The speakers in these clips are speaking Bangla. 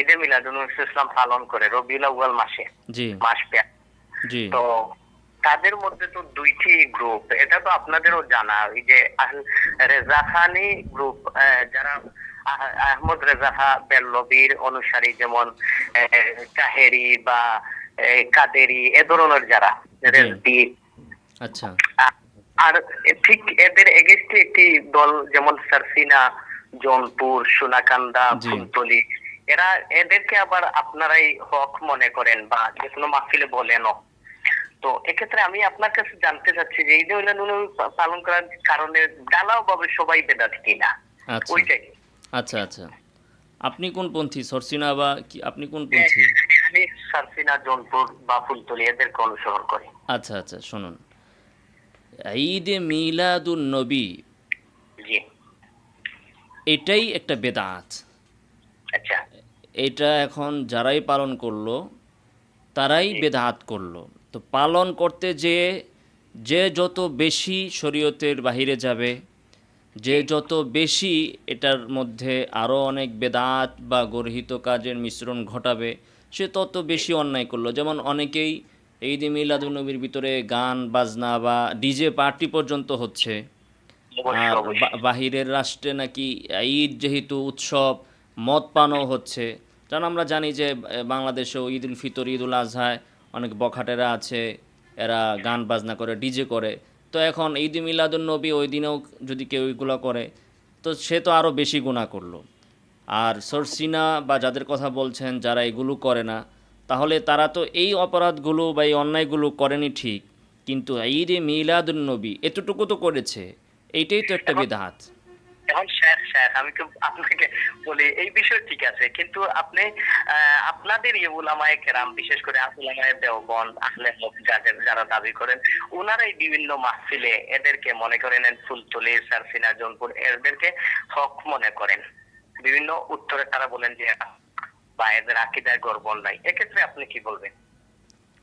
ঈদে মিলাদুল ইসলাম পালন করে রবিউল আউয়াল মাসে। জি। মাস জি। তো তাদের মধ্যে তো দুইটি গ্রুপ এটা তো আপনাদেরও জানা ওই যে রেজা খানি গ্রুপ যারা আহমদ রেজা খা বেল্লবীর অনুসারী যেমন কাহেরি বা কাদেরি এ ধরনের যারা রেজবি। আচ্ছা। আর ঠিক এদের এগেস্টে একটি দল যেমন সারসিনা জনপুর সোনাকান্দা। ফুলতলি এরা এদেরকে আবার আপনারাই হক মনে করেন বা যে কোনো মাহফিলে বলেনও। তো এক্ষেত্রে আমি আপনার কাছে জানতে চাচ্ছি যে ঈদ উল পালন করার কারণে ডালাও ভাবে সবাই বেদাত কিনা? আচ্ছা। ওইটাই। আচ্ছা আচ্ছা। আপনি কোন পন্থী? সরসিনা বা কি আপনি কোন পন্থী? আমি সারসিনা জনপুর বা ফুলতলি এদেরকে অনুসরণ করি। আচ্ছা আচ্ছা শুনুন। ঈদে মিলাদুন নবী জি। এটাই একটা বেদাত। এটা এখন যারাই পালন করল তারাই বেদাহাত করল। তো পালন করতে যে যে যত বেশি শরীয়তের বাহিরে যাবে যে যত বেশি এটার মধ্যে আরও অনেক বেদাত বা গর্হিত কাজের মিশ্রণ ঘটাবে সে তত বেশি অন্যায় করল। যেমন অনেকেই এই দিন মিলাদুলনবীর ভিতরে গান বাজনা বা ডিজে পার্টি পর্যন্ত হচ্ছে। আর বাহিরের রাষ্ট্রে নাকি ঈদ যেহেতু উৎসব মদ পানও হচ্ছে। কারণ আমরা জানি যে বাংলাদেশেও ঈদ উল ফিতর ঈদ উল আজহায় অনেক বখাটেরা আছে এরা গান বাজনা করে ডিজে করে। তো এখন ঈদ মিলাদুল নবী ওই দিনেও যদি কেউ এগুলো করে তো সে তো আরও বেশি গুণা করল। আর সরসিনা বা যাদের কথা বলছেন যারা এগুলো করে না তাহলে তারা তো এই অপরাধগুলো বা এই অন্যায়গুলো করেনি ঠিক। কিন্তু ঈদে মিলাদুল নবী এতটুকু তো করেছে এইটাই তো একটা বিধাত আমি তো আপনাকে বলি, এই বিষয় ঠিক আছে, কিন্তু আপনি আপনাদের ইয়ে উলামায়ে কেরাম, বিশেষ করে উলামায়ে দেওবন্দ, আহলে হক যাদের, যারা দাবি করেন ওনারাই বিভিন্ন মাহফিলে এদেরকে মনে করেন ফুলতলি সারসিনা জোনপুর, এদেরকে হক মনে করেন। বিভিন্ন উত্তরে তারা বলেন যে, বা এদের আকিদায় গর্বল নাই। এক্ষেত্রে আপনি কি বলবেন?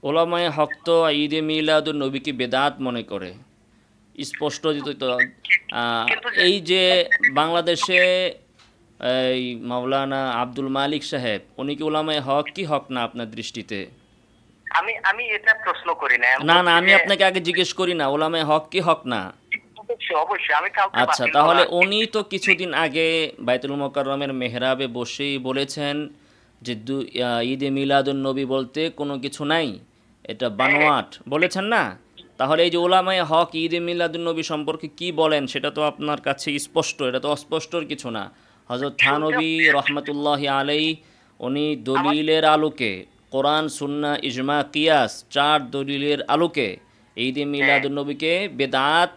ওলামায় হক তো ঈদে মিলাদুল নবীকে বেদাত মনে করে। স্পষ্ট যেত তো আহ, এই যে বাংলাদেশে এই মাওলানা আব্দুল মালিক সাহেব উনি কি ওলামায় হক কি হক না আপনার দৃষ্টিতে? আমি আমি এটা প্রশ্ন করি না। না না আমি আপনাকে আগে জিজ্ঞেস করি না ওলামায় হক কি হক না? আচ্ছা তাহলে উনি তো কিছুদিন আগে বাইতুল মোকাররমের মেহরাবে বসেই বলেছেন যে দু ঈদে মিলাদুন নবী বলতে কোনো কিছু নাই এটা বানোয়াট। বলেছেন না? তাহলে এই যে ওলামায় হক ঈদে মিলাদুন নবী সম্পর্কে কি বলেন, সেটা তো আপনার কাছে স্পষ্ট, এটা তো অস্পষ্টর কিছু না। হজরত থানবী রহমতুল্লাহ আলাই উনি দলিলের আলোকে, কোরআন সুন্না ইজমা, কিয়াস, চার দলিলের আলোকে ঈদে মিলাদুন নবীকে বেদাত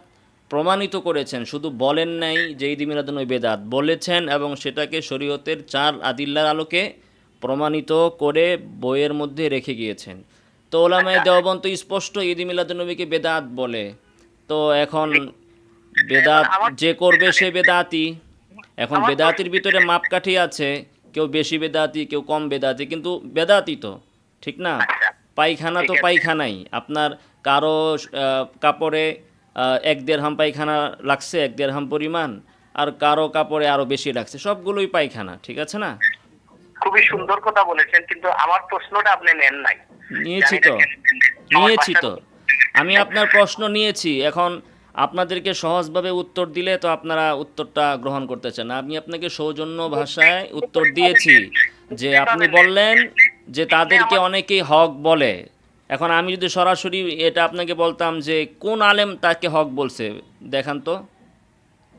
প্রমাণিত করেছেন। শুধু বলেন নাই যে ঈদ মিলাদুন্নবী বেদাত, বলেছেন এবং সেটাকে শরীয়তের চার আদিল্লার আলোকে প্রমাণিত করে বইয়ের মধ্যে রেখে গিয়েছেন। তো ওলামায় দেওবন তো স্পষ্ট ঈদ মিলাদুন্নবীকে বেদাত বলে। তো এখন বেদাত যে করবে সে বেদাতি এখন বেদাতির ভিতরে মাপকাঠি আছে কেউ বেশি বেদাতি কেউ কম বেদাতি কিন্তু বেদাতি তো ঠিক না? পায়খানা তো পায়খানাই। আপনার কারও কাপড়ে এক দেড়হাম পায়খানা লাগছে এক দেড়হাম পরিমাণ আর কারও কাপড়ে আরও বেশি লাগছে সবগুলোই পায়খানা ঠিক আছে না? খুবই সুন্দর কথা বলেছেন কিন্তু আমার প্রশ্নটা আপনি নেন নাই। নিয়েছি তো। নিয়েছি তো। আমি আপনার প্রশ্ন নিয়েছি। এখন আপনাদেরকে সহজভাবে উত্তর দিলে তো আপনারা উত্তরটা গ্রহণ করতে চান। আমি আপনাকে সৌজন্য ভাষায় উত্তর দিয়েছি যে আপনি বললেন যে তাদেরকে অনেকেই হক বলে। এখন আমি যদি সরাসরি এটা আপনাকে বলতাম যে কোন আলেম তাকে হক বলছে? দেখান তো।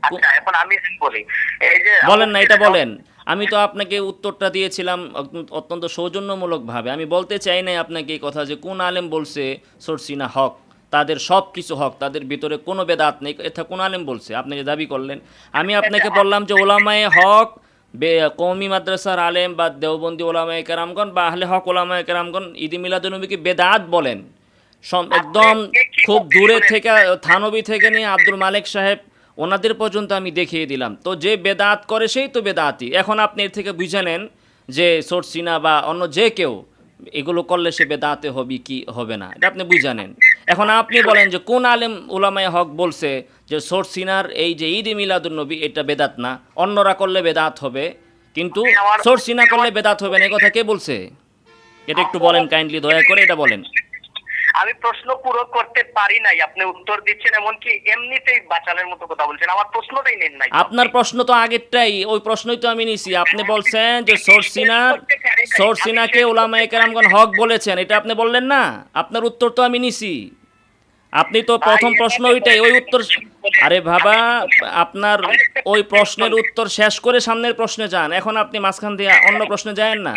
আচ্ছা এখন আমি বলি। এই যে বলেন না এটা বলেন। আমি তো আপনাকে উত্তরটা দিয়েছিলাম অত্যন্ত- সৌজন্যমূলকভাবে। আমি বলতে চাই নাই আপনাকে এই কথা যে কোন আলেম বলছে সরসিনা হক তাদের সব কিছু হক তাদের ভিতরে কোনো বেদাত নেই এটা কোন আলেম বলছে? আপনি যে দাবি করলেন। আমি আপনাকে বললাম যে ওলামায়ে হক বে কৌমি মাদ্রাসার আলেম বা দেওবন্দি ওলামায়ে কেরামগণ বা আহলে হক ওলামায় কেরামগণ ঈদি মিলাদুনবীকে বেদাত বলেন। একদম খুব দূরে থেকে থানবী থেকে নিয়ে আব্দুল মালিক সাহেব ওনাদের পর্যন্ত আমি দেখিয়ে দিলাম। তো যে বেদাত করে সেই তো বেদাতি। এখন আপনি এর থেকে বুঝে নেন যে সরসিনা বা অন্য যে কেউ এগুলো করলে সে বেদাতে হবে কি হবে না, এটা আপনি বুঝে নেন এখন আপনি বলেন যে কোন আলেম উলামায় হক বলছে যে সরসিনার এই যে ঈদ মিলাদুল নবী, এটা বেদাত না। অন্যরা করলে বেদাত হবে, কিন্তু আমার- সোর্সি না করলে বেদাত হবে না, এই কথা কে বলছে? এটা একটু বলেন, কাইন্ডলি দয়া করে এটা বলেন। আমি প্রশ্ন পুরো করতে পারি নাই আপনি উত্তর দিচ্ছেন এমনকি এমনিতেই বাঁচানোর মতো কথা বলছেন। আমার প্রশ্নটাই নেন নাই। আপনার প্রশ্ন তো আগেরটাই ওই প্রশ্নই তো আমি নিছি। আপনি বলছেন যে সোরসিনা সোরসিনাকে ওলামা কেরামগণ হক বলেছেন এটা আপনি বললেন না? আপনার উত্তর তো আমি নিছি। আপনি তো প্রথম প্রশ্ন ওইটাই ওই উত্তর আরে বাবা আপনার ওই প্রশ্নের উত্তর শেষ করে সামনের প্রশ্নে যান। এখন আপনি মাঝখান দিয়ে অন্য প্রশ্নে যায়েন না।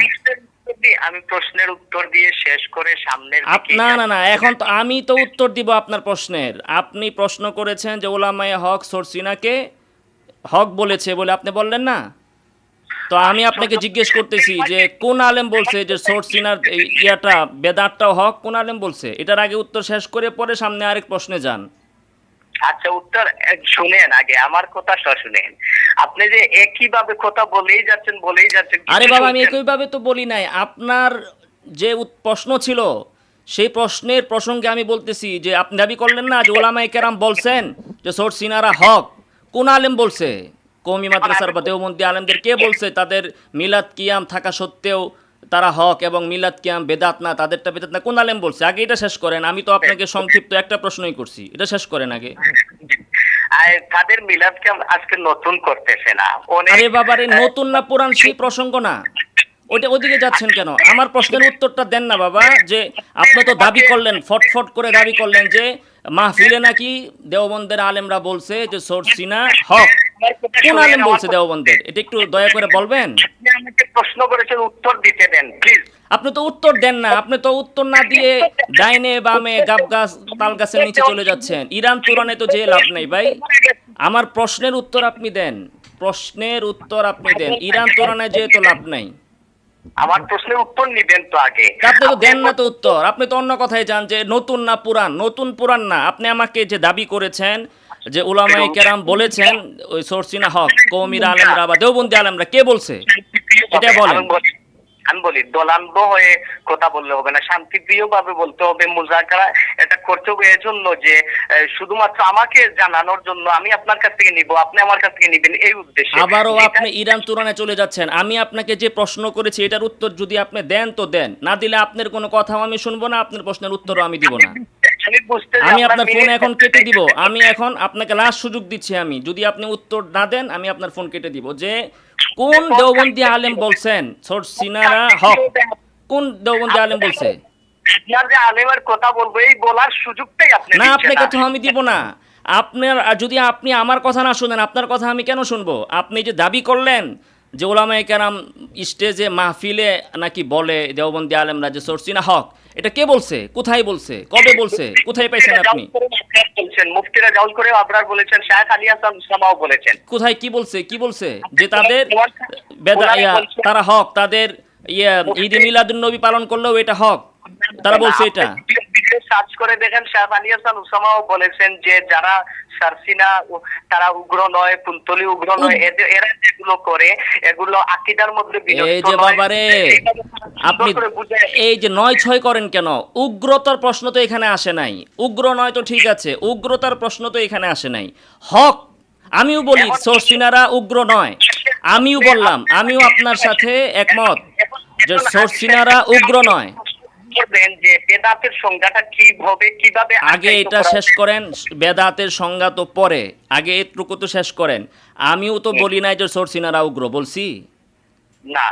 আমি প্রশ্নের উত্তর দিয়ে শেষ করে সামনের না না না এখন তো আমি তো উত্তর দিব আপনার প্রশ্নের। আপনি প্রশ্ন করেছেন যে ওলামায়ে হক সরসিনাকে হক বলেছে বলে আপনি বললেন না? তো আমি আপনাকে জিজ্ঞেস করতেছি যে কোন আলেম বলছে যে সরসিনার ইয়াটা বেদাতটাও হক কোন আলেম বলছে? এটার আগে উত্তর শেষ করে পরে সামনে আরেক প্রশ্নে যান। আচ্ছা উত্তর শুনেন আগে আমার কথা শুনেন। আপনি যে একই ভাবে কথা বলেই যাচ্ছেন বলেই যাচ্ছেন আরে বাবা আমি শুনছেন- একইভাবে তো বলি নাই। আপনার যে প্রশ্ন ছিল সেই প্রশ্নের প্রসঙ্গে আমি বলতেছি যে আপনি দাবি করলেন না যে ওলামাই কেরাম বলছেন যে সোর সিনারা হক। কোন আলেম বলছে? কৌমি মাদ্রাসার বা দেওবন্দি আলেমদের কে? বলছে? তাদের মিলাদ কিয়াম থাকা সত্ত্বেও তারা হক এবং মিলাদ কিয়াম বেদাত না তাদেরটা বেদাত না কোন আলেম বলছে? আগে এটা শেষ করেন আমি তো আপনাকে সংক্ষিপ্ত একটা প্রশ্নই করছি। এটা শেষ করেন আগে। তাদের মিলাদ কিয়াম আজকে নতুন করতেছে না। আরে বাবারে নতুন না পুরান সেই প্রসঙ্গ না। ওইটা ওদিকে যাচ্ছেন কেন? আমার প্রশ্নের উত্তরটা দেন না বাবা যে আপনি তো দাবি করলেন ফটফট করে দাবি করলেন যে মাহফিলে নাকি দেওবন্দের আলেমরা বলছে যে সোরসিনা হক। কোন আলেম বলছে দেওবন্দের? এটা একটু দয়া করে বলবেন? আমাকে প্রশ্ন করেছেন উত্তর দিতে দেন প্লিজ আপনি তো উত্তর দেন না আপনি তো উত্তর না দিয়ে ডাইনে বামে গাব গাছ তাল গাছের নিচে চলে যাচ্ছেন। ইরান তুরানে তো যে লাভ নেই ভাই। আমার প্রশ্নের উত্তর আপনি দেন প্রশ্নের উত্তর আপনি দেন। ইরান তোরানে যেহেতু লাভ নাই। আমার প্রশ্নের উত্তর নিবেন তো আগে। আপনি তো দেন না তো উত্তর। আপনি তো অন্য কথাই যান যে নতুন না পুরান? নতুন পুরান না। আপনি আমাকে যে দাবি করেছেন যে উলামাই কেরাম বলেছেন ওই সরসিনা হক কৌমির আলমরা বা দেওবন্দি আলমরা কে বলছে? এটা বলেন। আমি বলি- দলাম্ব হয়ে কথা বললে হবে না। শান্তিপ্রিয় ভাবে বলতে হবে মুজাকারা এটা করতে হবে এজন্য যে শুধুমাত্র আমাকে জানানোর জন্য আমি আপনার কাছ থেকে নিব আপনি আমার কাছ থেকে নিবেন এই উদ্দেশ্যে। আবারও আপনি ইরান তুরানে চলে যাচ্ছেন। আমি আপনাকে যে প্রশ্ন করেছি এটার উত্তর যদি আপনি দেন তো দেন। না দিলে আপনার কোনো কথাও আমি শুনব না আপনার প্রশ্নের উত্তরও আমি দিব না। আমি আপনার ফোন এখন কেটে দিব। আমি এখন আপনাকে লাস্ট সুযোগ দিচ্ছি আমি। যদি আপনি উত্তর না দেন আমি আপনার ফোন কেটে দিব। যে কোন দেওবন্দি আলেম বলছেন? ছোট সিনারা হক। কোন দেওবন্দি আলেম বলছে? আপনার যে আলেমের কথা বলব এই বলার সুযোগটাই আপনি না আপনাকে তো আমি দিব না। আপনার যদি আপনি আমার কথা না শুনেন আপনার কথা আমি কেন শুনব? আপনি যে দাবি করলেন যে ওলামায়ে কেরাম স্টেজে মাহফিলে নাকি বলে দেওবন্দি আলেমরা যে সরসিনা হক এটা কে বলছে? কোথায় বলছে? কবে বলছে? কোথায় পাইছেন আপনি? বলছেন মুফতিরা জাউল করে আপনার বলেছেন শাহ আলী হাসান সামাও বলেছেন। কোথায় কি বলছে? কি বলছে? যে তাদের তারা হক তাদের ইয়া ঈদ মিলাদুন নবী পালন করলেও এটা হক। তারা বলছে এটা। সার্চ করে দেখেন শাহ আলী হাসান উসামাও বলেছেন যে যারা সারসিনা তারা উগ্র নয় কুন্তলি উগ্র নয় এরা যেগুলো করে এগুলো আকিদার মধ্যে এই যে বাবারে আপনি এই যে নয় ছয় করেন কেন? উগ্রতার প্রশ্ন তো এখানে আসে নাই। উগ্র নয় তো ঠিক আছে উগ্রতার প্রশ্ন তো এখানে আসে নাই। হক আমিও বলি সরসিনারা উগ্র নয়। আমিও বললাম আমিও আপনার সাথে একমত যে সরসিনারা উগ্র নয়। করবেন যে বেদাতের সংজ্ঞাটা কি হবে কীভাবে আগে এটা শেষ করেন বেদাতের সংজ্ঞা তো পরে। আগে এটুকু তো শেষ করেন। আমিও তো বলি নাই যে সরসিনারা উগ্র বলছি? না।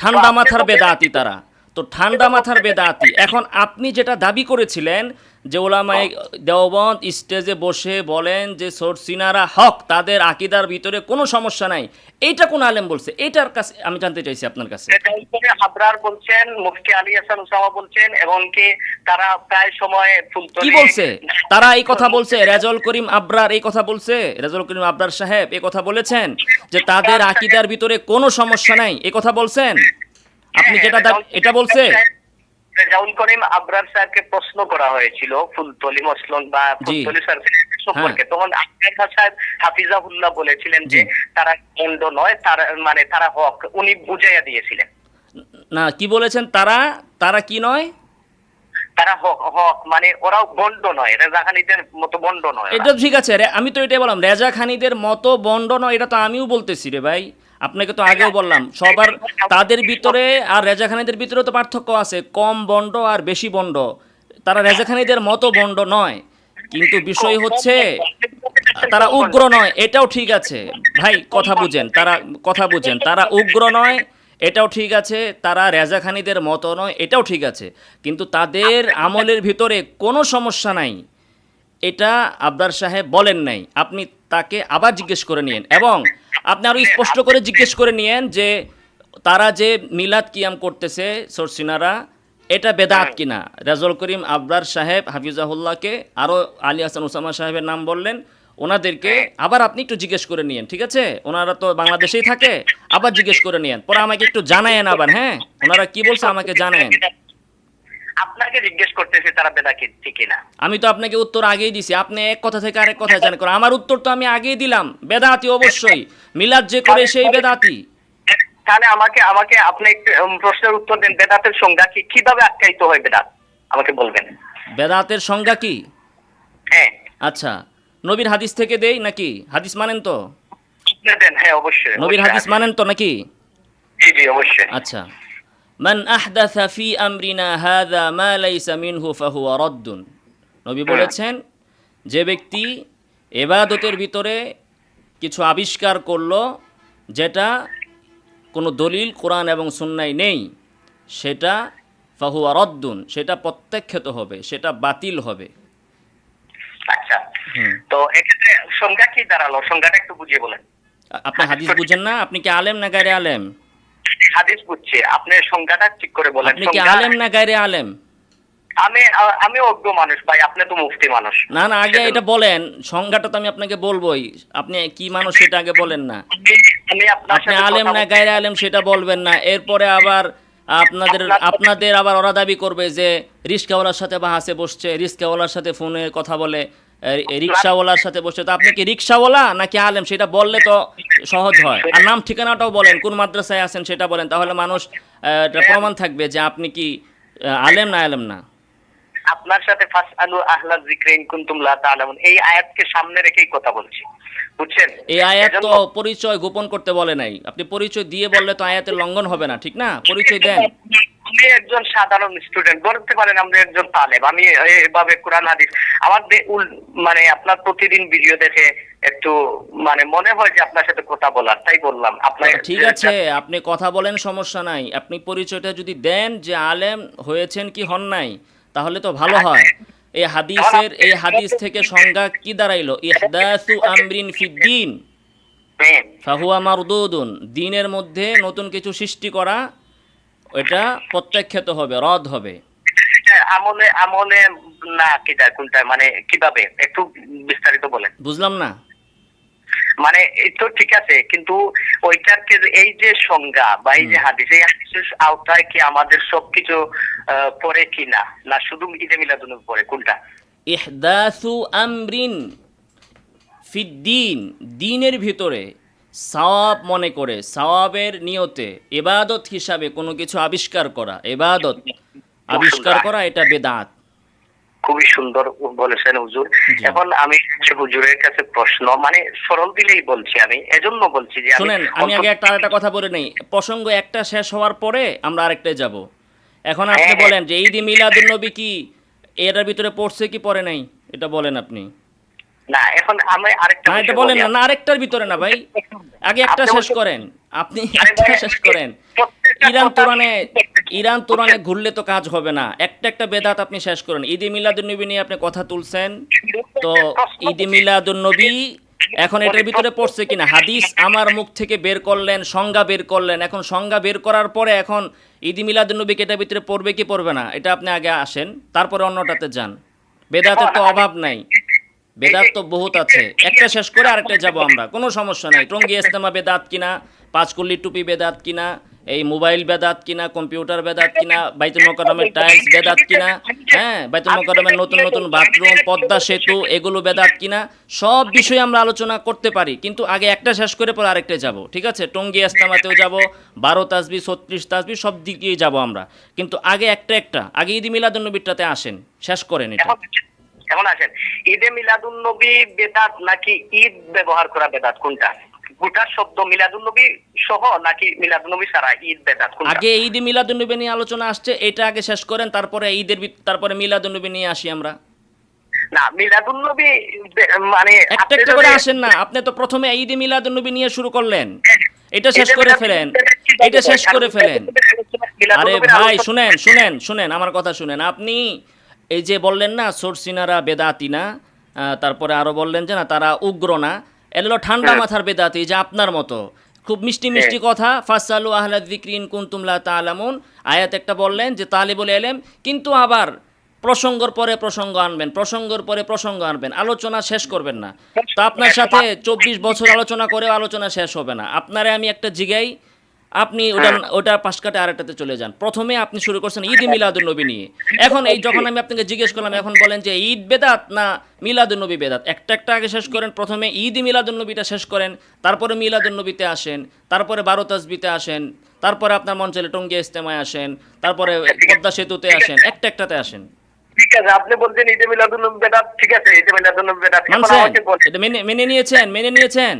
ঠান্ডা মাথার বেদাতি তারা। তো ঠান্ডা মাথার বেদাতি। এখন আপনি যেটা দাবি করেছিলেন যে ওলামাই দেওবন্দ স্টেজে বসে বলেন যে সরসিনারা হক তাদের আকিদার ভিতরে কোনো সমস্যা নাই। এইটা কোন আলেম বলছে? এটার কাছে আমি জানতে চাইছি আপনার কাছে। হাবরার বলছেন মুফতি আলী হাসান উসামা বলছেন এবং কি তারা প্রায় সময় কি বলছে? তারা এই কথা বলছে? রেজল করিম আবরার এই কথা বলছে? রেজল করিম আবরার সাহেব এই কথা বলেছেন যে তাদের আকিদার ভিতরে কোনো সমস্যা নাই। এই কথা বলছেন? আপনি যেটা এটা বলছে? রেজাউল করিম আবরার স্যারকে প্রশ্ন করা হয়েছিল ফুলতলি মসলন বা ফুলতলি স্যার সম্পর্কে। তখন আবরার সাহেব হাফিজাহুল্লাহ বলেছিলেন যে তারা নয় তারা মানে তারা হক উনি বুঝাইয়া দিয়েছিলেন। না কি বলেছেন? তারা তারা কি নয়? তারা হক হক মানে ওরাও বন্ড নয় রেজা খানিদের মতো বন্ড নয় এটা ঠিক আছে রে আমি তো এটাই বললাম রেজা খানিদের মতো বন্ড নয় এটা তো আমিও বলতেছি রে ভাই। আপনাকে তো আগেও বললাম, সবার তাদের ভিতরে আর রেজাখানিদের ভিতরে তো পার্থক্য আছে, কম বন্ড আর বেশি বন্ড। তারা রেজাখানিদের মতো বন্ড নয়, কিন্তু বিষয় হচ্ছে তারা উগ্র নয়, এটাও ঠিক আছে। ভাই, কথা বুঝেন, তারা, কথা বুঝেন, তারা উগ্র নয়, এটাও ঠিক আছে, তারা রেজাখানিদের মতো নয়, এটাও ঠিক আছে। কিন্তু তাদের আমলের ভিতরে কোনো সমস্যা নাই, এটা আবদার সাহেব বলেন নাই। আপনি তাকে আবার জিজ্ঞেস করে নিয়েন। এবং আপনি আরও স্পষ্ট করে জিজ্ঞেস করে নিয়েন যে তারা যে মিলাদ কিয়াম করতেছে সরসিনারা এটা বেদাত কিনা? রেজল করিম আবদার সাহেব হাফিজাহুল্লাহকে আরও আলী হাসান ওসামা সাহেবের নাম বললেন ওনাদেরকে আবার আপনি একটু জিজ্ঞেস করে নিয়েন ঠিক আছে? ওনারা তো বাংলাদেশেই থাকে আবার জিজ্ঞেস করে নিয়েন। পরে আমাকে একটু জানায়েন আবার হ্যাঁ? ওনারা কি বলছে আমাকে জানায়েন। আপনাকে জিজ্ঞেস করতেছি তারা বেদা কি কিনা। আমি তো আপনাকে উত্তর আগেই দিছি। আপনি এক কথা থেকে আরেক কথা জানেন। করেন আমার উত্তর তো আমি আগেই দিলাম। বেদাতি অবশ্যই। মিলাদ যে করে সেই বেদাতি। তাহলে আমাকে আমাকে আপনি একটু প্রশ্নের উত্তর দেন। বেদাতের সংজ্ঞা কি কীভাবে আখ্যায়িত হয় বেদাত? আমাকে বলবেন। বেদাতের সংজ্ঞা কি? হ্যাঁ। আচ্ছা। নবীর হাদিস থেকে দেই নাকি? হাদিস মানেন তো? দেন হ্যাঁ অবশ্যই নবীর হাদিস মানেন তো নাকি? জি জি অবশ্যই। আচ্ছা। মান আহদাথা ফি আমরিনা হাদা মা লাইসা মিনহু ফাহুয়া রদ্দুন নবী বলেছেন যে ব্যক্তি এবাদতের ভিতরে কিছু আবিষ্কার করল যেটা কোনো দলিল কোরআন এবং সুন্নাই নেই সেটা ফাহুয়া রদ্দুন সেটা প্রত্যাখ্যাত হবে সেটা বাতিল হবে। আচ্ছা। তো এক্ষেত্রে সংজ্ঞা কি দাঁড়াল? সংজ্ঞাটা একটু বুঝিয়ে বলেন। আপনি হাদিস বুঝেন না? আপনি কি আলেম না গায়রে আলেম? হাদিস বুঝছি। আপনি সংজ্ঞাটা ঠিক করে বলেন। আপনি কি আলেম না গায়রে আলেম? আমি আমি অজ্ঞ মানুষ ভাই আপনি তো মুফতি মানুষ। না না আগে এটা বলেন। সংজ্ঞাটা তো আমি আপনাকে বলবোই। আপনি কি মানুষ সেটা আগে বলেন না। আপনি আলেম না গায়রে আলেম সেটা বলবেন না। এরপরে আবার আপনাদের আপনাদের আবার ওরা দাবি করবে যে রিক্সাওয়ালার সাথে বাহাসে বসছে। রিক্সাওয়ালার সাথে ফোনে কথা বলে। রিক্সাওয়ালার সাথে বসছে তো আপনি কি রিক্সাওয়ালা নাকি আলেম? সেটা বললে তো সহজ হয়। আর নাম ঠিকানাটাও বলেন কোন মাদ্রাসায় আছেন সেটা বলেন। তাহলে মানুষ প্রমাণ থাকবে যে আপনি কি আলেম না আলেম না? আপনার সাথে ফাস আলু আহলা জিক্রিন কুনতুম লা তাআলামুন। এই আয়াতকে সামনে রেখেই কথা বলছি। বুঝছেন? এই আয়াত তো পরিচয় গোপন করতে বলে নাই। আপনি পরিচয় দিয়ে বললে তো আয়াতের লঙ্ঘন হবে না ঠিক না? পরিচয় দেন। আমি একজন সাধারণ স্টুডেন্ট বলতে পারেন আমি একজন তালেব। আমি এভাবে কোরআন হাদিস আমার মানে আপনার প্রতিদিন ভিডিও দেখে একটু মানে মনে হয় যে আপনার সাথে কথা বলার তাই বললাম। আপনার ঠিক আছে আপনি কথা বলেন সমস্যা নাই। আপনি পরিচয়টা যদি দেন যে আলেম হয়েছেন কি হন নাই তাহলে তো ভালো হয়। এই হাদিসের এই হাদিস থেকে সংজ্ঞা কি দাঁড়াইলো? ইহদাসু আমরিন ফিদ্দিন হ্যাঁ। ফাহুয়া মারদুদুন। দিনের মধ্যে নতুন কিছু সৃষ্টি করা এটা প্রত্যাখ্যাত হবে রদ হবে। আমলে আমলে না কিটা কোনটা মানে কীভাবে? একটু বিস্তারিত বলেন। বুঝলাম না। মানে এই তো ঠিক আছে কিন্তু ওইটার এই যে সংজ্ঞা বা এই যে হাদিস এই হাদিসের আওতায় কি আমাদের সবকিছু পড়ে কি না? না শুধু ঈদে মিলাদুন পড়ে কোনটা? ইহদাসু আমরিন ফিদ্দিন দিনের ভিতরে সওয়াব মনে করে সওয়াবের নিয়তে এবাদত হিসাবে কোনো কিছু আবিষ্কার করা এবাদত আবিষ্কার করা এটা বেদাত। খুবই সুন্দর বলেছেন হুজুর। এখন আমি হুজুরের কাছে প্রশ্ন মানে সরল দিলেই বলছি আমি এজন্য বলছি যে শুনেন আমি আগে একটা আরেকটা কথা বলে নেই। প্রসঙ্গ একটা শেষ হওয়ার পরে আমরা আরেকটায় যাব। এখন আপনি হ্যাঁ, হ্যাঁ। বলেন যে ঈদ মিলাদুন নবী কি এটার ভিতরে পড়ছে কি পড়ে নাই? এটা বলেন আপনি। না এখন আমি আরেকটা না এটা বলেন না না আরেকটার ভিতরে না ভাই। আগে একটা শেষ করেন। আপনি একটা শেষ করেন। ইরান তোরানে ইরান তোরানে ঘুরলে তো কাজ হবে না। একটা একটা বেদাত আপনি শেষ করেন। ঈদে নিয়ে আপনি কথা তুলছেন। তো ঈদে মিলাদুন নবী এখন এটার ভিতরে পড়ছে কিনা? হাদিস আমার মুখ থেকে বের করলেন সংজ্ঞা বের করলেন। এখন সংজ্ঞা বের করার পরে এখন ঈদ নবী এটার ভিতরে পড়বে কি পড়বে না? এটা আপনি আগে আসেন তারপরে অন্যটাতে যান। বেদাতের তো অভাব নাই। বেদাত তো বহুত আছে। একটা শেষ করে আরেকটা যাব আমরা। কোনো সমস্যা নাই। টঙ্গি ইস্তেমা বেদাত কিনা পাঁচকল্লি টুপি বেদাত কিনা এই মোবাইল বেদাত কিনা কম্পিউটার বেদাত কিনা বাইতুল মোকাররমের টাইলস বেদাত কিনা হ্যাঁ বাইতুল মোকাররমের নতুন নতুন বাথরুম পদ্মা সেতু এগুলো বেদাত কিনা সব বিষয়ে আমরা আলোচনা করতে পারি। কিন্তু আগে একটা শেষ করে পরে আরেকটা যাব ঠিক আছে? টঙ্গি ইস্তেমাতেও যাব বারো তাসবি ছত্রিশ তাসবি সব দিকেই যাব আমরা। কিন্তু আগে একটা একটা আগে ঈদ মিলাদুন্নবীরটাতে আসেন শেষ করেন এটা। এখন আসেন ঈদে মিলাদুন নবী বেদাত নাকি ঈদ ব্যবহার করা বেদাত? কোনটা? গোটা শব্দ মিলাদুন্নবী সহ নাকি মিলাদুন্নবী ছাড়া ঈদ বেদাত? কোনটা? আগে ঈদ মিলাদুন্নবী নিয়ে আলোচনা আসছে এটা আগে শেষ করেন তারপরে ঈদের তারপরে মিলাদুন্নবী নিয়ে আসি আমরা। না মানে একটা আপনি একটা করে আসেন না আপনি তো প্রথমে ঈদ মিলাদুন্নবী নিয়ে শুরু করলেন। এটা শেষ করে ফেলেন। এটা শেষ করে ফেলেন। আরে ভাই শুনেন শুনেন শুনেন আমার কথা শুনেন। আপনি এই যে বললেন না সোরসিনারা বেদাতি না তারপরে আরও বললেন যে না তারা উগ্র না এগুলো ঠান্ডা হ্যাঁ। মাথার বেদাতি যে আপনার মতো। খুব মিষ্টি মিষ্টি কথা ফাসালু আহলাদ যিকরিন কুনতুম লা তাআলামুন আয়াত একটা বললেন যে তালিবুল এলেম কিন্তু আবার প্রসঙ্গর পরে প্রসঙ্গ আনবেন প্রসঙ্গর পরে প্রসঙ্গ আনবেন আলোচনা শেষ করবেন না। তা আপনার সাথে চব্বিশ বছর আলোচনা করেও আলোচনা শেষ হবে না। আপনারে আমি একটা জিগাই আপনি ওটা ওটা পাশ কাটে আরেকটাতে চলে যান। প্রথমে আপনি শুরু করছেন ঈদ মিলাদুল নবী নিয়ে। এখন এই যখন আমি আপনাকে জিজ্ঞেস করলাম এখন বলেন যে ঈদ বেদাত না মিলাদুল নবী বেদাত? একটা একটা আগে শেষ করেন। প্রথমে ঈদ মিলাদুল নবীটা শেষ করেন তারপরে মিলাদুল নবীতে আসেন তারপরে বারো তাসবিতে আসেন তারপরে আপনার মন চলে টঙ্গিয়া ইস্তেমায় আসেন তারপরে পদ্মা সেতুতে আসেন একটা একটাতে আসেন। ঠিক আছে আপনি বলছেন ঈদে মিলাদুন্নবী বেদাত ঠিক আছে ঈদে বেদাত। বলেন। এটা মেনে মেনে নিয়েছেন? মেনে নিয়েছেন?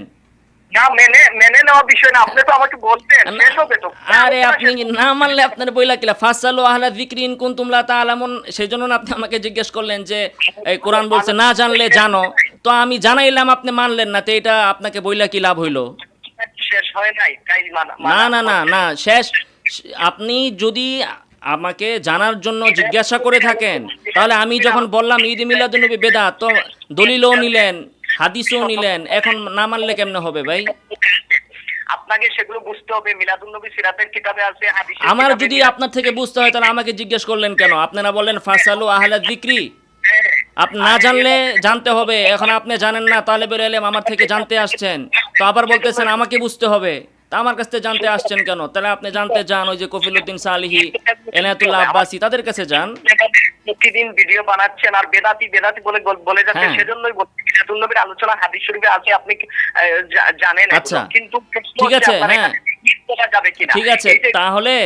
না মেনে মেনে নেওয়া বিষয় না আপনি তো আমাকে বলতেন শেষ হবে তো। আরে আপনি না মানলে আপনার বইলা কিলা ফাসালু আহলা যিকরিন কুনতুম লা তাআলামুন। সেই না আপনি আমাকে জিজ্ঞেস করলেন যে এই কোরআন বলছে না জানলে জানো। তো আমি জানাইলাম আপনি মানলেন না তো এটা আপনাকে বইলা কি লাভ হইল? শেষ হয় নাই তাই না না না না শেষ। আপনি যদি আমাকে জানার জন্য জিজ্ঞাসা করে থাকেন তাহলে আমি যখন বললাম ঈদ মিলাদুন্নবী বেদাত তো দলিলও নিলেন। হাদিসও নিলেন। এখন না মানলে কেমনে হবে ভাই? আপনাকে সেগুলো বুঝতে হবে। মিলাদুন্নবী সিরাতের কিতাবে আছে হাদিসের আমার যদি আপনার থেকে বুঝতে হয় তাহলে আমাকে জিজ্ঞেস করলেন কেন? আপনারা বলেন ফাসালু আহলা যিকরি। হ্যাঁ। আপনি না জানলে জানতে হবে। এখন আপনি জানেন না তাহলে বের এলেম আমার থেকে জানতে আসছেন। তো আবার বলতেছেন আমাকে বুঝতে হবে। তা আমার কাছ থেকে জানতে আসছেন কেন তাহলে আপনি জানতে যান ওই যে কফিলউদ্দিন সালিহি এনায়তুল্লাহ আব্বাসি তাদের কাছে যান প্রতিদিন ভিডিও বানাচ্ছেন আর বেদাতি বেদাতি বলে বলে যাচ্ছেন হ্যাঁ। সেজন্যই বলছি মিলাদুন্নবীর আলোচনা হাদিস শরীফে আছে আপনি জানেন আচ্ছা। কিন্তু ঠিক আছে, হ্যাঁ। ঠিক আছে তাহলে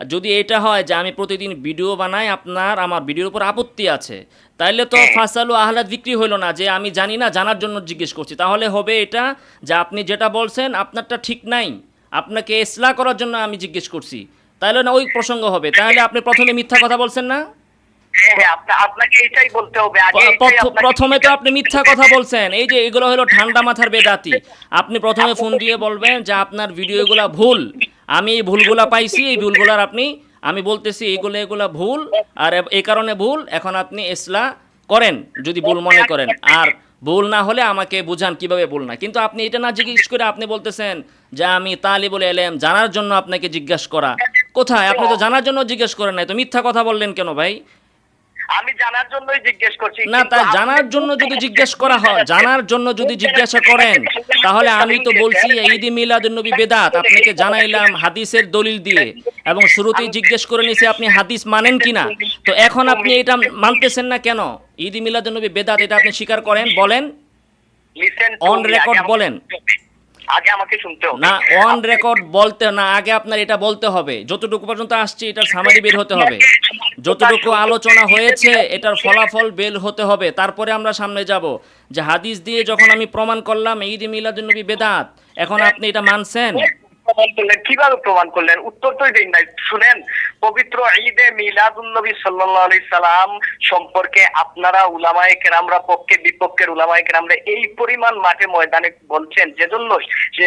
যদি এটা হয় যে আমি প্রতিদিন ভিডিও বানাই আপনার আমার ভিডিওর উপর আপত্তি আছে তাইলে তো ফাসালু আহলাদ বিক্রি হইল না যে আমি জানি না জানার জন্য জিজ্ঞেস করছি। তাহলে হবে এটা যে আপনি যেটা বলছেন আপনারটা ঠিক নাই। আপনাকে ইসলাহ করার জন্য আমি জিজ্ঞেস করছি। তাহলে না ওই প্রসঙ্গ হবে। তাহলে আপনি প্রথমে মিথ্যা কথা বলছেন না? হ্যাঁ, হ্যাঁ, প্রথমে তো আপনি মিথ্যা কথা বলছেন। এই যে এগুলো হলো ঠান্ডা মাথার বেদাতি। আপনি প্রথমে ফোন দিয়ে বলবেন যে আপনার ভিডিওগুলো ভুল। আমি এই ভুলগুলা পাইছি, এই ভুলগুলার আপনি, আমি বলতেছি এগুলো এগুলা ভুল, আর এ- কারণে ভুল, এখন আপনি এসলা করেন, যদি ভুল মনে করেন। আর ভুল না হলে আমাকে বুঝান কীভাবে ভুল না। কিন্তু আপনি এটা না জিজ্ঞেস করে আপনি বলতেছেন যে আমি তালিবুল এলেম, জানার জন্য আপনাকে জিজ্ঞাসা করা। কোথায়? আপনি তো জানার জন্য জিজ্ঞেস করেন নাই, তো মিথ্যা কথা বললেন কেন ভাই? আমি জানার জন্যই জিজ্ঞেস করছি না তা জানার জন্য যদি জিজ্ঞেস করা হয় জানার জন্য যদি জিজ্ঞাসা করেন তাহলে আমি তো বলছি ঈদ মিলাদুন্নবী বেদাত আপনাকে জানাইলাম হাদিসের দলিল দিয়ে এবং শুরুতেই জিজ্ঞেস করে নিয়েছি আপনি হাদিস মানেন কিনা? তো এখন আপনি এটা মানতেছেন না কেন? ঈদ মিলাদুন্নবী বেদাত এটা আপনি স্বীকার করেন বলেন? আগে আমাকে বলেন। আগে আমাকে শুনতে হবে। না অন রেকর্ড বলতে না, আগে আপনার এটা বলতে হবে। যতটুকু পর্যন্ত আসছে, এটার সামারি বের হতে হবে। যতটুকু আলোচনা হয়েছে, এটার ফলাফল বের হতে হবে। তারপরে আমরা সামনে যাব। যে হাদিস দিয়ে যখন আমি প্রমাণ করলাম ঈদ মিলাদুন্নবী বেদাত, এখন আপনি এটা মানছেন? প্রমাণ করলেন, কীভাবে প্রমাণ করলেন? উত্তর তো দিন নাই। শুনেন, পবিত্র ঈদে মিলাদুন্নবী সাল্লাল্লাহু আলাইহি সাল্লাম সম্পর্কে আপনারা উলামায়ে কেরামরা পক্ষে, বিপক্ষের উলামায়ে কেরামরা এই পরিমাণ মাঠে ময়দানে বলছেন, যেজন্য যে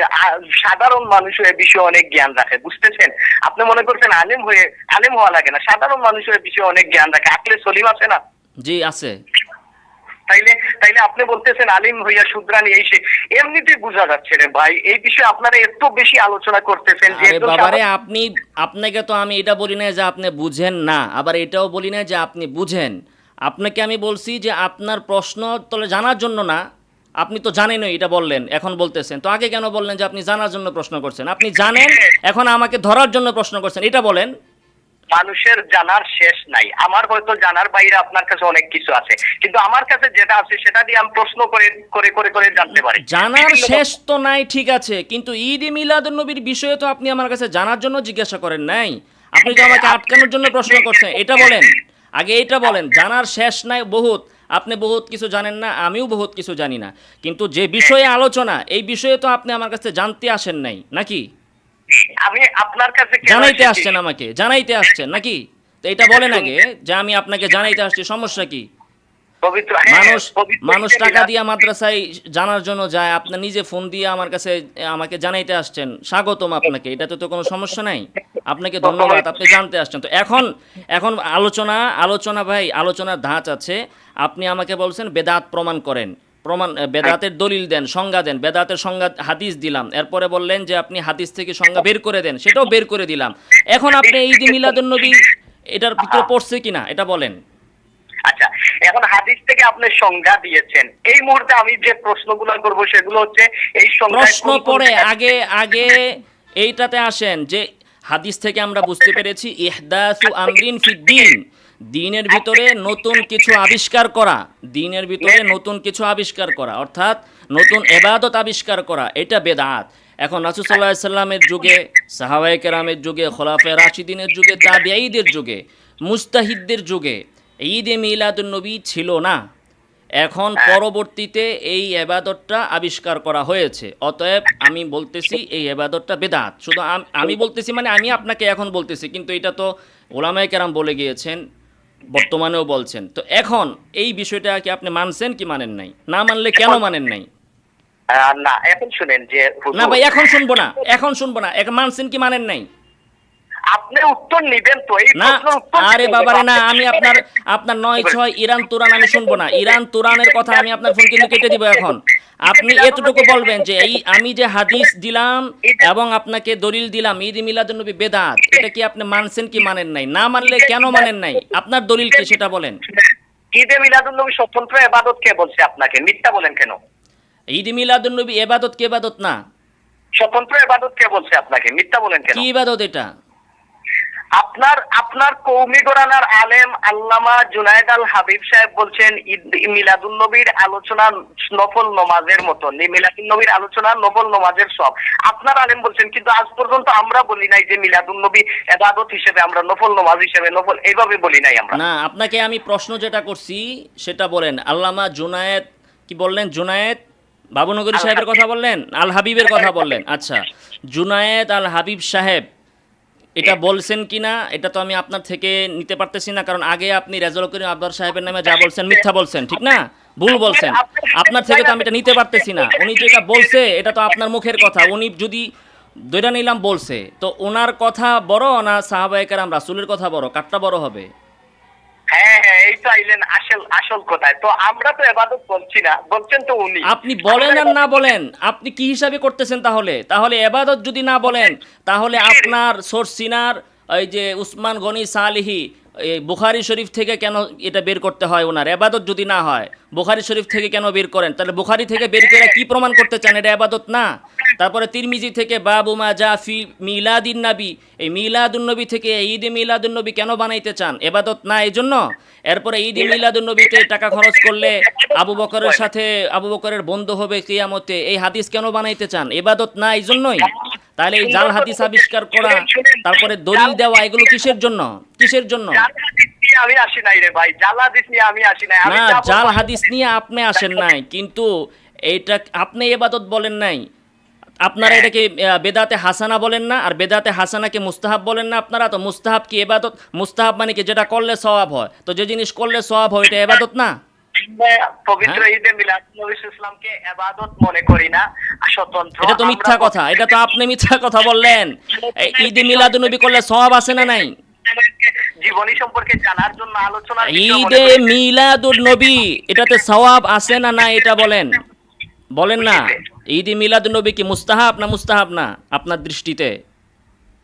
সাধারণ মানুষ এ বিষয়ে অনেক জ্ঞান রাখে। বুঝতেছেন? আপনি মনে করছেন আলেম হয়ে, আলেম হওয়া লাগে না। সাধারণ মানুষ এ বিষয়ে অনেক জ্ঞান রাখে। আকলে সলিম আছে না? জি, আছে। তাইলে তাইলে আপনি বলতেছেন আলিম হইয়া শুদ্রানি এই সে এমনিতেই বোঝা যাচ্ছে রে ভাই এই বিষয়ে আপনারা এত বেশি আলোচনা করতেছেন যে আরে বাবারে আপনি আপনাকে তো আমি এটা বলি না যে আপনি বুঝেন না আবার এটাও বলি না যে আপনি বুঝেন। আপনাকে আমি বলছি যে আপনার প্রশ্ন তলে জানার জন্য না আপনি তো জানেনই এটা বললেন এখন বলতেছেন। তো আগে কেন বললেন যে আপনি জানার জন্য প্রশ্ন করছেন? আপনি জানেন এখন আমাকে ধরার জন্য প্রশ্ন করছেন এটা বলেন। মানুষের জানার শেষ নাই। আমার হয়তো জানার বাইরে আপনার কাছে অনেক কিছু আছে। কিন্তু আমার কাছে যেটা আছে সেটা দিয়ে আমি প্রশ্ন করে করে করে করে জানতে পারি। জানার শেষ তো নাই ঠিক আছে। কিন্তু ঈদ মিলাদুন্নবীর বিষয়ে তো আপনি আমার কাছে জানার জন্য জিজ্ঞাসা করেন নাই। আপনি তো আমাকে আটকানোর জন্য প্রশ্ন করছেন। এটা বলেন। আগে এটা বলেন। জানার শেষ নাই বহুত। আপনি বহুত কিছু জানেন না আমিও বহুত কিছু জানি না। কিন্তু যে বিষয়ে আলোচনা এই বিষয়ে তো আপনি আমার কাছে জানতে আসেন নাই। নাকি? আমি আপনার কাছে জানাইতে? আসছেন আমাকে জানাইতে আসছেন নাকি? তো এটা বলেন আগে যে আমি আপনাকে জানাইতে আসছি সমস্যা কি? হ্যাঁ, মানুষ মানুষ টাকা দিয়ে মাদ্রাসায় জানার জন্য যায় আপনি নিজে ফোন দিয়ে আমার কাছে আমাকে জানাইতে আসছেন স্বাগতম আপনাকে এটাতে তো কোনো সমস্যা নাই আপনাকে ধন্যবাদ আপনি জানতে আসছেন তো এখন এখন আলোচনা আলোচনা ভাই আলোচনার ধাঁচ আছে আপনি আমাকে বলছেন বেদাত প্রমাণ করেন প্রমাণ বেদাতের দলিল দেন সংজ্ঞা দেন বেদাতের সংজ্ঞা হাদিস দিলাম। এরপরে বললেন যে আপনি হাদিস থেকে সংজ্ঞা বের করে দেন সেটাও বের করে দিলাম। এখন আপনি ঈদ মিলাদুন্নবী এটার ভিতরে পড়ছে কিনা এটা বলেন। আচ্ছা এখন হাদিস থেকে আপনি সংজ্ঞা দিয়েছেন। এই মুহূর্তে আমি যে প্রশ্নগুলো করব সেগুলো হচ্ছে এই প্রশ্ন পরে আগে আগে এইটাতে আসেন যে হাদিস থেকে আমরা বুঝতে পেরেছি ইহদাসু আমরিন ফিদ্দিন দিনের ভিতরে নতুন কিছু আবিষ্কার করা দিনের ভিতরে নতুন কিছু আবিষ্কার করা অর্থাৎ নতুন এবাদত আবিষ্কার করা এটা বেদাত। এখন রাসুসাল্লাহ সাল্লামের যুগে সাহাবাই কেরামের যুগে খোলাফে রাশিদিনের যুগে তাবিয়াইদের যুগে মুস্তাহিদদের যুগে ঈদ এ মিলাদুন্নবী ছিল না। এখন পরবর্তীতে এই এবাদতটা আবিষ্কার করা হয়েছে। অতএব আমি বলতেছি এই এবাদতটা বেদাত। শুধু আমি বলতেছি মানে আমি আপনাকে এখন বলতেছি কিন্তু এটা তো ওলামায় কেরাম বলে গিয়েছেন। বর্তমানেও বলছেন। তো এখন এই বিষয়টা কি আপনি মানছেন কি মানেন নাই? না মানলে কেন মানেন নাই? না এখন শুনেন যে না ভাই এখন শুনব না এখন শুনব না। এখন মানছেন কি মানেন নাই? আপনি উত্তর নিবেন তো এই না আরে বাবারে না আমি আপনার আপনার নয় ছয় ইরান তুরান আমি শুনব না। ইরান তুরানের কথা আমি আপনার ফোন কিন্তু কেটে দিব এখন। আপনি এতটুকু বলবেন যে এই আমি যে হাদিস দিলাম এবং আপনাকে দলিল দিলাম ঈদ মিলাদুন্নবী বেদাত এটা কি আপনি মানছেন কি মানেন নাই? না মানলে কেন মানেন নাই? আপনার দলিল কি সেটা বলেন। ঈদে মিলাদুল নবী স্বতন্ত্র এবাদত কে বলছে আপনাকে? মিথ্যা বলেন কেন? ঈদ মিলাদুন্নবী এবাদত কি এবাদত না? স্বতন্ত্র এবাদত কে বলছে আপনাকে? মিথ্যা বলেন কেন? কি ইবাদত এটা? আপনার আপনার কৌমি গোরানার আলেম আল্লামা জুনায়দ আল হাবিব সাহেব বলছেন মিলাদুল নবীর আলোচনা নফল নমাজের মতো। মিলাদুল নবীর আলোচনা নফল নমাজের সব। আপনার আলেম বলছেন কিন্তু আজ পর্যন্ত আমরা বলি নাই যে মিলাদুল নবী এবাদত হিসেবে আমরা নফল নমাজ হিসেবে নফল এইভাবে বলি নাই আমরা। না আপনাকে আমি প্রশ্ন যেটা করছি সেটা বলেন। আল্লামা জুনায়েদ কি বললেন? জুনায়েদ? বাবুনগরী সাহেবের কথা বললেন? আল হাবিবের কথা বললেন। আচ্ছা। জুনায়েদ আল হাবিব সাহেব এটা বলছেন কিনা এটা তো আমি আপনার থেকে নিতে পারতেছি না কারণ আগে আপনি রেজাল করিম আবদার সাহেবের নামে যা বলছেন মিথ্যা বলছেন ঠিক না? ভুল বলছেন। আপনার থেকে তো আমি এটা নিতে পারতেছি না। উনি যেটা বলছে এটা তো আপনার মুখের কথা। উনি যদি দৈরা নিলাম বলছে তো ওনার কথা বড় না সাহাবাহিকেরাম রাসুলের কথা বড়? কাটটা বড় হবে? হ্যাঁ হ্যাঁ এই তো আইলেন আসল আসল কথায়। তো আমরা তো এবাদত বলছি না বলছেন তো উনি। আপনি বলেন আর না বলেন আপনি কি হিসাবে করতেছেন তাহলে? তাহলে এবাদত যদি না বলেন তাহলে আপনার সোর্সিনার ওই যে উসমান গনি সালিহি এই বুখারি শরীফ থেকে কেন এটা বের করতে হয় ওনার? এবাদত যদি না হয়, বুখারি শরীফ থেকে কেন বের করেন? তাহলে বুখারি থেকে বের করে কি প্রমাণ করতে চান? এটা এবাদত না। তারপরে তিরমিজি থেকে বাবুমা জাফি মিলাদিন নাবি, এই মিলাদুন নবী থেকে ঈদ মিলাদুন নবী কেন বানাইতে চান? এবাদত না এই জন্য এরপরে ঈদ মিলাদুন নবীতে টাকা খরচ করলে আবু বকরের সাথে, আবু বকরের বন্ধ হবে কিয়ামতে, এই হাদিস কেন বানাইতে চান? এবাদত না এই জন্যই তাহলে এই জাল হাদিস আবিষ্কার করা তারপরে দলিল দেওয়া এগুলো কিসের জন্য? কিসের জন্য? আমি আসি নাই রে ভাই জাল হাদিস নিয়ে আমি আসি নাই। না জাল হাদিস নিয়ে আপনি আসেন নাই কিন্তু এইটা আপনি এবাদত বলেন নাই। আপনারা এটাকে বেদাতে হাসানা বলেন না আর বেদাতে হাসানাকে মুস্তাহাব বলেন না আপনারা তো মুস্তাহাব কি এবাদত? মুস্তাহাব মানে কি যেটা করলে সওয়াব হয়। তো যে জিনিস করলে সওয়াব হয় এটা এবাদত না? পবিত্র হ্যাঁ? ঈদে মিলাদ নবী ইসলামকে এবাদত মনে করি না স্বতন্ত্র এটা তো মিথ্যা কথা এটা তো আপনি মিথ্যা কথা বললেন। এই ঈদে মিলাদুনবী করলে সওয়াব আছে না নাই? জীবনী সম্পর্কে জানার জন্য আলোচনা ঈদে মিলাদুন নবী এটাতে সওয়াব আছে না না এটা বলেন? বলেন না ঈদে মিলাদুন নবী কি মুস্তাহাব না মুস্তাহাব না আপনার দৃষ্টিতে?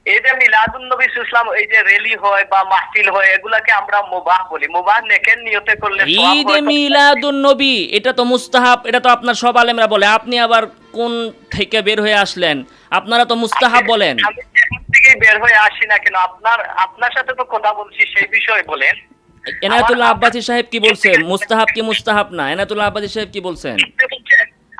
এই যে মিলাদুন নবী ইসলাম এই যে রেলি হয় বা মাহফিল হয় এগুলাকে আমরা মুবাহ বলি। মুবাহ নেকের নিয়তে করলে ঈদে মিলাদুন নবী এটা তো মুস্তাহাব এটা তো আপনার সব আলেমরা বলে। আপনি আবার কোন থেকে বের হয়ে আসলেন? আপনারা তো মুস্তাহাব বলেন। আমি থেকেই বের হয়ে আসি না কেন? আপনার আপনার সাথে তো কথা বলছি সেই বিষয়ে বলেন। এনায়তুল্লাহ আব্বাসী সাহেব কি বলছেন? মুস্তাহাব কি মুস্তাহাব না? এনায়তুল্লাহ আব্বাসী সাহেব কি বলছেন?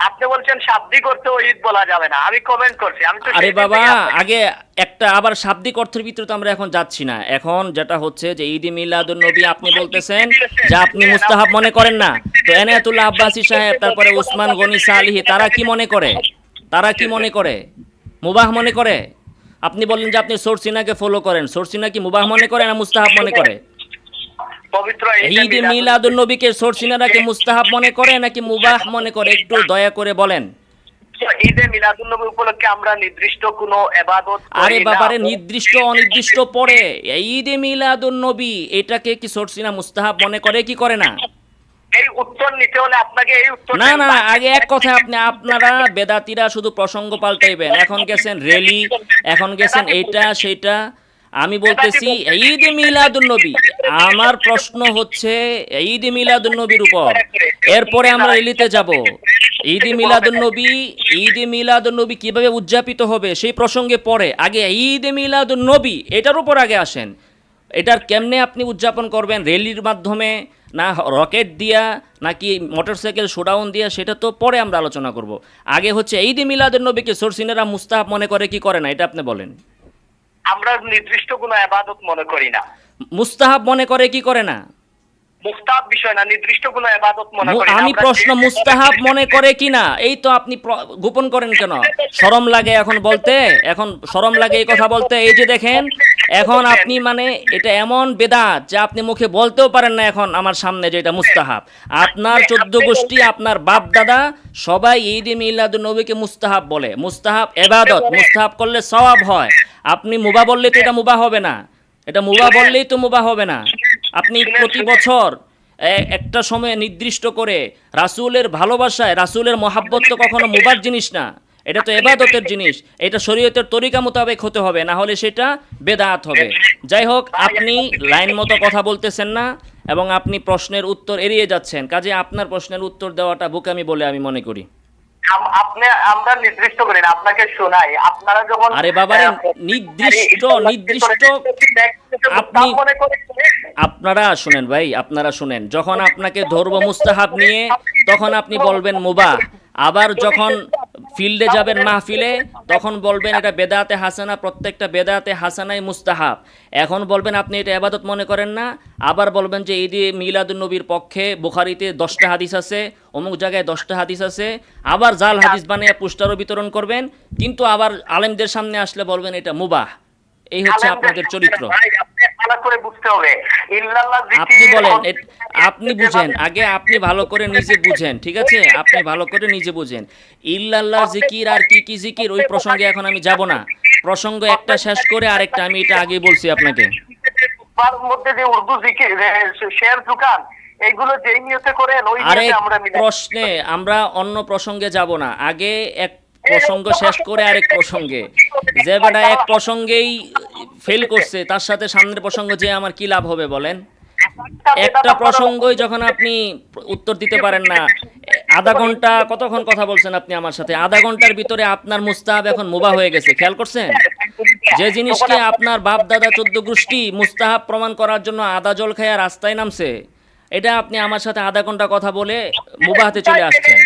আপনি বলছেন শাব্দিক করতে ঈদ বলা যাবে না। আমি কমেন্ট করছি। আমি তো আরে বাবা আগে একটা আবার শাব্দিক অর্থের ভিতরে তো আমরা এখন যাচ্ছি না। এখন যেটা হচ্ছে যে ঈদ মিলাদুন নবী আপনি বলতেছেন যে আপনি মুস্তাহাব মনে করেন না। তো এনায়াতুল্লাহ আব্বাসী সাহেব তারপরে উসমান গনি সালিহি তারা কি মনে করে? তারা কি মনে করে? মুবাহ মনে করে? আপনি বললেন যে আপনি সোরসিনাকে ফলো করেন। সোরসিনা কি মুবাহ মনে করে না মুস্তাহাব মনে করে? পবিত্র ঈদ নবীকে সোরসিনারা কি মুস্তাহাব মনে করে নাকি মুবাহ মনে করে? একটু দয়া করে বলেন। ঈদে মিলাদুন্নবী উপলক্ষে আমরা নির্দিষ্ট কোনো এবাদত আরে বাবারে নির্দিষ্ট অনির্দিষ্ট পরে। ঈদে মিলাদুন নবী এটাকে কি সরসিনা মুস্তাহাব মনে করে কি করে না? এই উত্তর নিতে হলে আপনাকে এই উত্তর না না আগে এক কথা আপনি আপনারা বেদাতিরা শুধু প্রসঙ্গ পাল্টাইবেন। এখন গেছেন রেলি এখন গেছেন এইটা সেইটা। আমি বলতেছি ঈদ মিলাদুন নবী। আমার প্রশ্ন হচ্ছে, ঈদ মিলাদুন নবীর উপর। এরপরে আমরা রেলিতে যাব। ঈদ মিলাদুন নবী, ঈদ মিলাদুন নবী কীভাবে উদযাপিত হবে সেই প্রসঙ্গে পরে। আগে ঈদ মিলাদুন নবী, এটার উপর আগে আসেন। এটার কেমনে আপনি উদযাপন করবেন? রেলির মাধ্যমে, না রকেট দিয়া, নাকি মোটরসাইকেল শোডাউন দিয়া, সেটা তো পরে আমরা আলোচনা করব। আগে হচ্ছে ঈদ মিলাদুন নবীকে সরসিনেরা মুস্তাহাব মনে করে, কি করে না, এটা আপনি বলেন। আমরা নির্দিষ্ট কোনো আবাদত মনে করি না। মুস্তাহাব মনে করে কি করে না? মুস্তাব বিষয় না নির্দিষ্ট কোনো এবাদত মনে করি আমি প্রশ্ন মুস্তাহাব মনে করে কি না এই তো আপনি গোপন করেন কেন? শরম লাগে এখন বলতে? এখন শরম লাগে এই কথা বলতে? এই যে দেখেন এখন আপনি মানে এটা এমন বেদাত যে আপনি মুখে বলতেও পারেন না এখন আমার সামনে যে এটা মুস্তাহাব। আপনার চোদ্দ গোষ্ঠী আপনার বাপ দাদা সবাই ঈদ মিলাদুন নবীকে মুস্তাহাব বলে। মুস্তাহাব এবাদত মুস্তাহাব করলে সওয়াব হয়। আপনি মুবা বললে তো এটা মুবা হবে না। এটা মুবা বললেই তো মুবা হবে না। আপনি প্রতি বছর একটা সময়ে নির্দিষ্ট করে রাসূলের ভালোবাসায় রাসূলের মহাব্বত তো কখনো মুবার জিনিস না। এটা তো এবাদতের জিনিস। এটা শরীয়তের তরিকা মোতাবেক হতে হবে না হলে সেটা বেদাত হবে। যাই হোক আপনি লাইন মতো কথা বলতেছেন না এবং আপনি প্রশ্নের উত্তর এড়িয়ে যাচ্ছেন। কাজে আপনার প্রশ্নের উত্তর দেওয়াটা বোকামি বলে আমি মনে করি। আপনি আমরা নির্দিষ্ট করি আপনাকে শোনাই। আপনারা যখন আরে আহ, নির্দিষ্ট, নির্দিষ্ট, আপনি আপনারা শুনেন ভাই আপনারা শুনেন। যখন আপনাকে ধরবো মুস্তাহাব নিয়ে তখন আপনি বলবেন মুবা। আবার যখন ফিল্ডে যাবেন মাহফিলে তখন বলবেন এটা বেদাতে হাসানা প্রত্যেকটা বেদাতে হাসানাই মুস্তাহাব এখন বলবেন আপনি এটা এবাদত মনে করেন না আবার বলবেন যে ঈদে মিলাদুন নবীর পক্ষে বুখারিতে দশটা হাদিস আছে অমুক জায়গায় দশটা হাদিস আছে আবার জাল হাদিস বানিয়ে পুস্টারও বিতরণ করবেন কিন্তু আবার আলেমদের সামনে আসলে বলবেন এটা মুবাহ। এই হচ্ছে আপনাদের চরিত্র। আপনি বলেন আপনি বুঝেন আগে আপনি ভালো করে নিজে বুঝেন ঠিক আছে? আপনি ভালো করে নিজে বুঝেন। ইল্লাল্লাহ জিকির আর কি কি জিকির ওই প্রসঙ্গে এখন আমি যাব না। প্রসঙ্গ একটা শেষ করে আরেকটা আমি এটা আগে বলছি আপনাকে। মধ্যে যে উর্দু জিকির শেয়ার দোকান এইগুলো যেই নিয়তে করেন ওই আরে আমরা প্রশ্নে আমরা অন্য প্রসঙ্গে যাব না। আগে এক প্রসঙ্গ শেষ করে আরেক প্রসঙ্গে। যে বেটা এক প্রসঙ্গেই ফেল করছে, তার সাথে সামনের প্রসঙ্গ যে আমার কি লাভ হবে বলেন? একটা প্রসঙ্গই যখন আপনি উত্তর দিতে পারেন না, আধা ঘণ্টা কতক্ষণ কথা বলছেন আপনি আমার সাথে? আধা ঘণ্টার ভিতরে আপনার মুস্তাহাব এখন মুবা হয়ে গেছে, খেয়াল করছেন? যে জিনিসকে আপনার বাপ দাদা চোদ্দ গোষ্ঠী মুস্তাহাব প্রমাণ করার জন্য আদা জল খাইয়া রাস্তায় নামছে, এটা আপনি আমার সাথে আধা ঘণ্টা কথা বলে মুবাহাতে চলে আসছেন।